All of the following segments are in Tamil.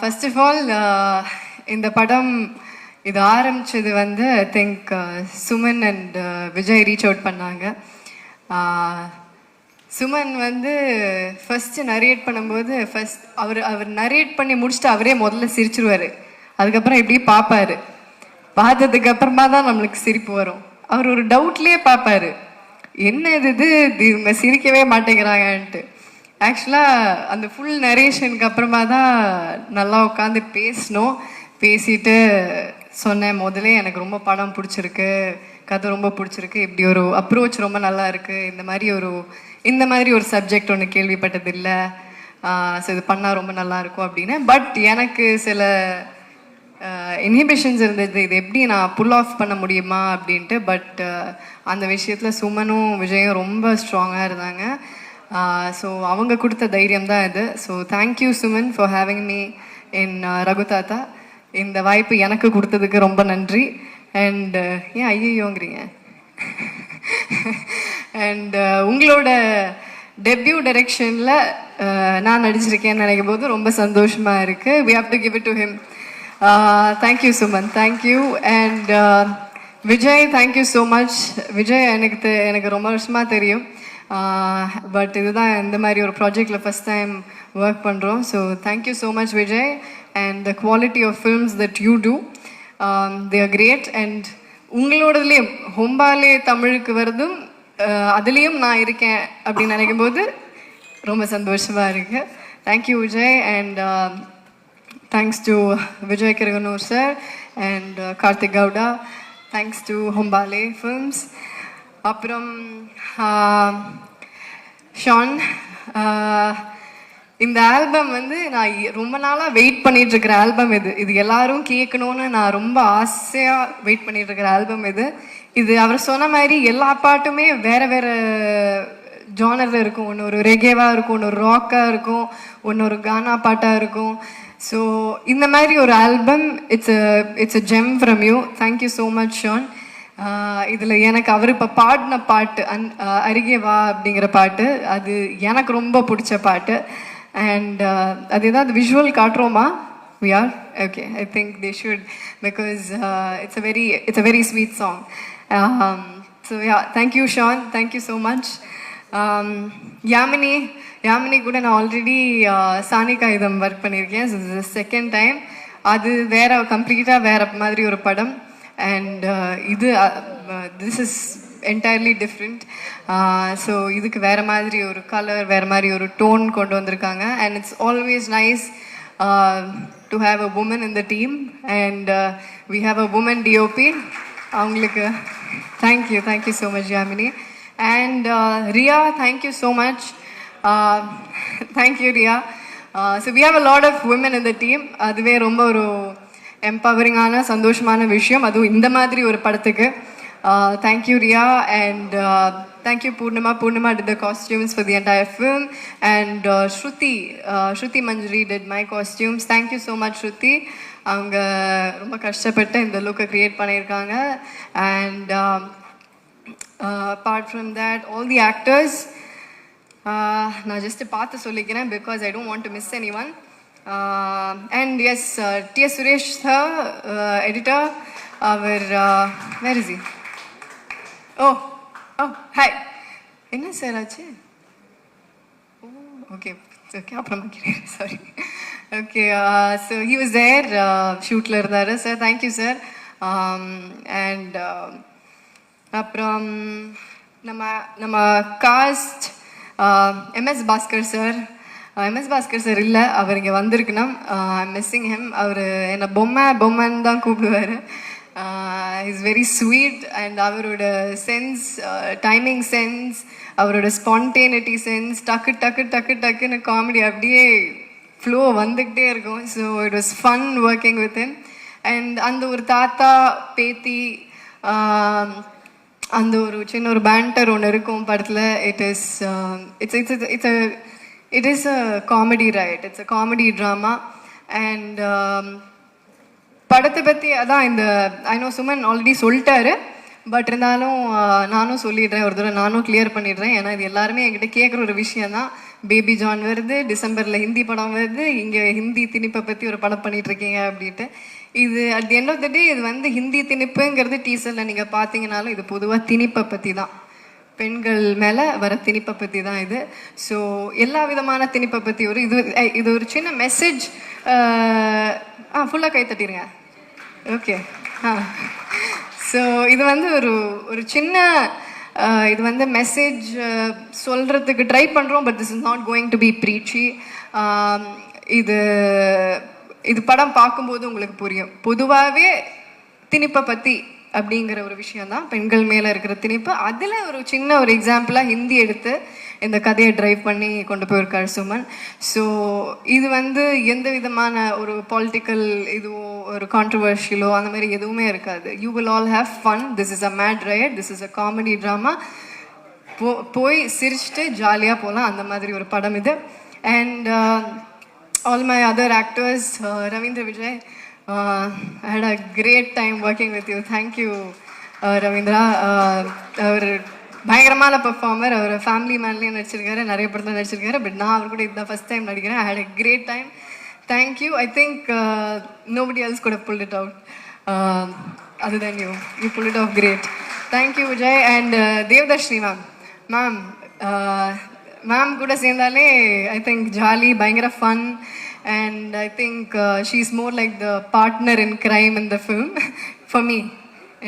ஃபர்ஸ்ட் ஆஃப் ஆல் இந்த படம் இது ஆரம்பித்தது வந்து I think Suman and Vijay reach out பண்ணாங்க. சுமன் வந்து ஃபஸ்ட்டு நரேட் பண்ணும்போது ஃபர்ஸ்ட் அவர் அவர் நரேட் பண்ணி முடிச்சுட்டு அவரே முதல்ல சிரிச்சிருவார். அதுக்கப்புறம் இப்படி பார்ப்பாரு பார்த்ததுக்கு அப்புறமா தான் நம்மளுக்கு சிரிப்பு வரும். அவர் ஒரு டவுட்லேயே பார்ப்பாரு என்ன இது இது இது இவங்க சிரிக்கவே மாட்டேங்கிறாங்கன்ட்டு. ஆக்சுவலாக அந்த ஃபுல் நரேஷனுக்கு அப்புறமா தான் நல்லா உட்காந்து பேசினோம் பேசிட்டு சொன்னேன் முதலே எனக்கு ரொம்ப படம் பிடிச்சிருக்கு கதை ரொம்ப பிடிச்சிருக்கு இப்படி ஒரு அப்ரோச் ரொம்ப நல்லா இருக்குது இந்த மாதிரி ஒரு இந்த மாதிரி ஒரு சப்ஜெக்ட் ஒன்று கேள்விப்பட்டது இல்லை ஸோ இது பண்ணால் ரொம்ப நல்லா இருக்கும் அப்படின்னு. பட் எனக்கு சில இன்ஹிபிஷன்ஸ் இருந்தது. இது எப்படி நான் புல் ஆஃப் பண்ண முடியுமா அப்படின்ட்டு. பட் அந்த விஷயத்தில் சுமனும் விஜயும் ரொம்ப ஸ்ட்ராங்காக இருந்தாங்க. ஸோ அவங்க கொடுத்த தைரியம் தான் இது so thank you Suman for having me in Raghu Thatha இந்த வாய்ப்பு எனக்கு கொடுத்ததுக்கு ரொம்ப நன்றி. அண்ட் ஏன் uh, ஐயோங்கிறீங்க அண்ட் uh, உங்களோட டெபியூ டைரெக்ஷனில் uh, நான் நடிச்சிருக்கேன்னு நினைக்கும் போது ரொம்ப சந்தோஷமாக இருக்குது we have to give it to him thank you Suman thank you and Vijay thank you so much Vijay எனக்கு தெ- எனக்கு ரொம்ப வருஷமாக தெரியும். பட் இதுதான் இந்த மாதிரி ஒரு ப்ராஜெக்டில் ஃபஸ்ட் டைம் ஒர்க் பண்ணுறோம் so thank you so much Vijay and the quality of films that you do they are great and உங்களோடதுலேயும் Hombale தமிழுக்கு வருதும் அதுலேயும் நான் இருக்கேன் அப்படின்னு நினைக்கும் போது ரொம்ப சந்தோஷமாக இருக்கு. Thank you Vijay and thanks to Vijay Kiragandur sir and Karthik Gowda. Thanks to Hombale films அப்புறம் ஷான் இந்த ஆல்பம் வந்து நான் ரொம்ப நாளாக வெயிட் பண்ணிட்டு இருக்கிற ஆல்பம் இது. இது எல்லாரும் கேட்கணும்னு நான் ரொம்ப ஆசையாக வெயிட் பண்ணிட்டு இருக்கிற ஆல்பம் இது. இது அவர் சொன்ன மாதிரி எல்லா பாட்டுமே வேற வேற ஜானரில் இருக்கும். ஒன்று ஒரு ரெகேவாக இருக்கும் ஒன்று ஒரு ராக்காக இருக்கும் ஒன்று ஒரு கானா பாட்டாக இருக்கும். ஸோ இந்த மாதிரி ஒரு album it's it's a gem from you thank you so much Sean. இதில் எனக்கு அவர் இப்போ பாடின பாட்டு அந் அருகே வா அப்படிங்கிற பாட்டு அது எனக்கு ரொம்ப பிடிச்ச பாட்டு. அண்ட் அது ஏதாவது visual காட்டுறோமா? We are okay I think they should because it's a very it's a very sweet song so yeah thank you Sean thank you so much Yamini Yamini கூட நான் ஆல்ரெடி சாணி காகிதம் ஒர்க் பண்ணியிருக்கேன். செகண்ட் டைம் அது வேற கம்ப்ளீட்டாக வேற மாதிரி ஒரு படம். அண்ட் இது this is entirely different so இதுக்கு வேற மாதிரி ஒரு கலர் வேற மாதிரி ஒரு டோன் கொண்டு வந்திருக்காங்க. And it's always nice to have a woman in the team and we have a woman DOP அவங்களுக்கு thank you thank you so much Yamini and Riya thank you so much thank you Riya so we have a lot of woman in the team அதுவே ரொம்ப ஒரு எம்பவரிங்கான சந்தோஷமான விஷயம். அதுவும் இந்த மாதிரி ஒரு படத்துக்கு. Thank you Riya and thank you Poornima Poornima did the costumes for the entire film and Shruti Shruti Manjuri did my costumes thank you so much Shruti அவங்க ரொம்ப கஷ்டப்பட்டு இந்த லுக்கை க்ரியேட் பண்ணியிருக்காங்க. And apart from that all the actors நான் ஜஸ்ட் பார்த்து சொல்லிக்கிறேன் because I don't want to miss any one and S T S Suresh sir editor our where is oh oh hi என்ன சார் ஆச்சு ஓ ஓகே ஓகே அப்புறமா கேட்குறேன் sorry okay so he was there ஷூட்டில் இருந்தார் sir thank you sir and அப்புறம் நம்ம நம்ம cast MS Bhaskar sir MS Bhaskar sir இல்லை அவர் இங்கே வந்திருக்குன்னா மிஸ்ஸிங் ஹெம் uh, அவர் என்னை பொம்மை பொம்மைன்னு தான் கூப்பிடுவார். இஸ் வெரி ஸ்வீட் அண்ட் அவரோட சென்ஸ் டைமிங் சென்ஸ் அவரோட ஸ்பான்டேனிட்டி சென்ஸ் டக்கு டக்கு டக்கு டக்குன்னு காமெடி அப்படியே ஃப்ளோ வந்துக்கிட்டே இருக்கும். So it was fun working with him and அந்த ஒரு தாத்தா பேத்தி um, அந்த ஒரு சின்ன ஒரு பேண்டர் ஒன்று இருக்கும் படத்தில். It is it's it's it's it is a comedy right it's a comedy drama and படத்தை பற்றி அதான் இந்த ஐநோ சுமன் ஆல்ரெடி சொல்லிட்டாரு. பட் இருந்தாலும் நானும் சொல்லிடுறேன். ஒரு தடவை நானும் கிளியர் பண்ணிடுறேன். ஏன்னா இது எல்லாருமே என்கிட்ட கேட்குற ஒரு விஷயம் தான். பேபி ஜான் வருது டிசம்பரில் ஹிந்தி படம் வருது. இங்கே ஹிந்தி திணிப்பை பற்றி ஒரு படம் பண்ணிகிட்ருக்கீங்க அப்படின்ட்டு. இது at the end of the day இது வந்து ஹிந்தி திணிப்புங்கிறது டீசரில் நீங்கள் பார்த்தீங்கனாலும் இது பொதுவாக திணிப்பை பற்றி தான். பெண்கள் மேலே வர திணிப்பை பற்றி தான் இது. ஸோ எல்லா விதமான திணிப்பை பற்றி ஒரு இது இது ஒரு சின்ன மெசேஜ் ஆ ஃபுல்லாக கை தட்டிடுங்க ஓகே ஆ. ஸோ இது வந்து ஒரு ஒரு சின்ன இது வந்து மெசேஜ் சொல்கிறதுக்கு ட்ரை பண்ணுறோம் but this is not going to be preachy இது இது படம் பார்க்கும்போது உங்களுக்கு புரியும். பொதுவாகவே திணிப்பை பற்றி அப்படிங்கிற ஒரு விஷயம் தான் பெண்கள் மேலே இருக்கிற திணிப்பு. அதில் ஒரு சின்ன ஒரு எக்ஸாம்பிளாக ஹிந்தி எடுத்து இந்த கதையை டிரைவ் பண்ணி கொண்டு போயிருக்காரு சுமன். ஸோ இது வந்து எந்த விதமான ஒரு பாலிட்டிக்கல் இதுவோ ஒரு கான்ட்ரவர்ஷியலோ அந்த மாதிரி எதுவுமே இருக்காது. You will all have fun this is a mad riot this is a comedy drama போ போய் சிரிச்சுட்டு ஜாலியாக போகலாம் அந்த மாதிரி ஒரு படம் இது. And all my other actors Ravindra Vijay I had a great time working with you thank you Ravindra அவர் பயங்கரமான பெர்ஃபார்மர் அவர் ஃபேமிலி மேன்லேயும் நடிச்சிருக்காரு. நிறைய படத்தில் நடிச்சிருக்காரு. பட் நான் அவர் கூட இதுதான் ஃபஸ்ட் டைம் நடிக்கிறேன். I had a great time thank you I think nobody else கூட புல் இட் அவுட் அதுதான் you you pull it out great thank you Vijay and Devadarshini ma'am ma'am ma'am கூட சேர்ந்தாலே ஐ திங்க் ஜாலி பயங்கர fun and I think she is more like the partner in crime in the film for me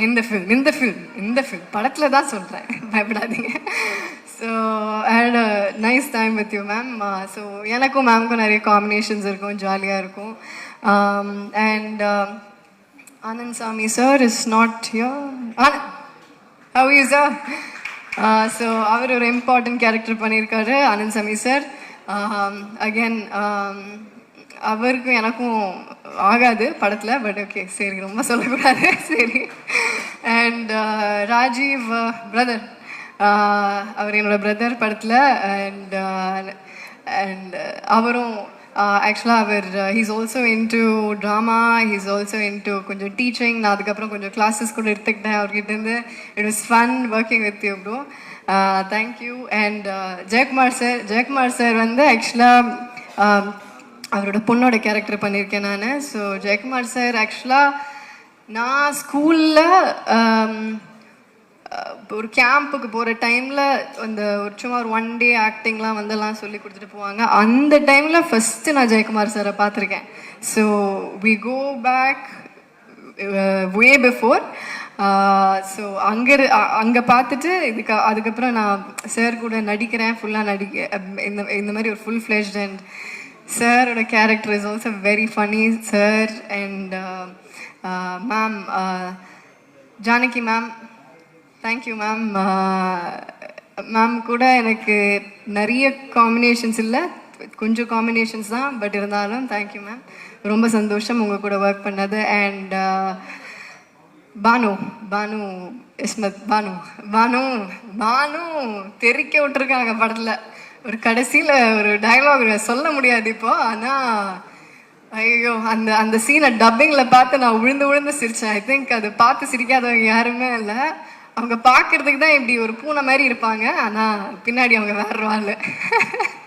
இந்த ஃபில்ம் இந்த ஃபில்ம் இந்த ஃபில்ம் படத்தில் தான் சொல்கிறேன் பயப்படாதீங்க. So had a nice time with you ma'am so எனக்கும் மேம்க்கும் நிறைய காம்பினேஷன்ஸ் இருக்கும் ஜாலியாக இருக்கும். And Anand Sami sir is not here Anand how you sir so அவர் ஒரு இம்பார்ட்டன்ட் கேரக்டர் பண்ணியிருக்காரு ஆனந்த் சாமி சார் அகேன் அவருக்கும் எனக்கும் ஆகாது படத்தில் பட் ஓகே சரி ரொம்ப சொல்லக்கூடாது சரி. அண்ட் ராஜீவ் பிரதர் அவர் என்னோட பிரதர் படத்தில் அண்ட் அண்ட் அவரும் uh, ஆக்சுவலாக அவர் he's also into drama he's also into கொஞ்சம் டீச்சிங் நான் அதுக்கப்புறம் கொஞ்சம் கிளாஸஸ் கூட எடுத்துக்கிட்டேன் அவர்கிட்டேருந்து it was fun working with you bro thank you and Jayakumar sir Jayakumar sir வந்து ஆக்சுவலாக um, அவரோட பொண்ணோட கேரக்டர் பண்ணியிருக்கேன் நான். ஸோ ஜெயக்குமார் சார் ஆக்சுவலாக நான் ஸ்கூலில் ஒரு கேம்புக்கு போகிற டைமில் அந்த ஒரு சும்மா ஒரு ஒன் டே ஆக்டிங்லாம் வந்தெல்லாம் சொல்லி கொடுத்துட்டு போவாங்க. அந்த டைமில் ஃபஸ்ட்டு நான் ஜெயக்குமார் சாரை பார்த்துருக்கேன். So we go back way before so அங்கே அங்கே பார்த்துட்டு இதுக்கு அதுக்கப்புறம் நான் சார் கூட நடிக்கிறேன். ஃபுல்லாக நடிக்க இந்த இந்த மாதிரி ஒரு ஃபுல் ஃப்ளெஷ்ட் அண்ட் சாரோட character is also very funny sir and ma'am Janaki ma'am thank you ma'am ma'am கூட எனக்கு நிறைய காம்பினேஷன்ஸ் இல்லை. கொஞ்சம் காம்பினேஷன்ஸ் தான் பட் இருந்தாலும் தேங்க்யூ மேம் ரொம்ப சந்தோஷம் உங்கள் கூட ஒர்க் பண்ணது அண்ட் uh, பானு பானு இஸ்மத் பானு பானு பானு தெறிக்க விட்டுருக்காங்க படத்தில். ஒரு கடைசியில் ஒரு டயலாக் சொல்ல முடியாது இப்போ. ஆனால் ஐயோ அந்த அந்த சீனை டப்பிங்கில் பார்த்து நான் விழுந்து விழுந்து சிரித்தேன் ஐ திங்க் அது பார்த்து சிரிக்காதவங்க யாருமே இல்லை. அவங்க பார்க்கறதுக்கு தான் இப்படி ஒரு பூனை மாதிரி இருப்பாங்க. ஆனால் பின்னாடி அவங்க வேற ஆள்.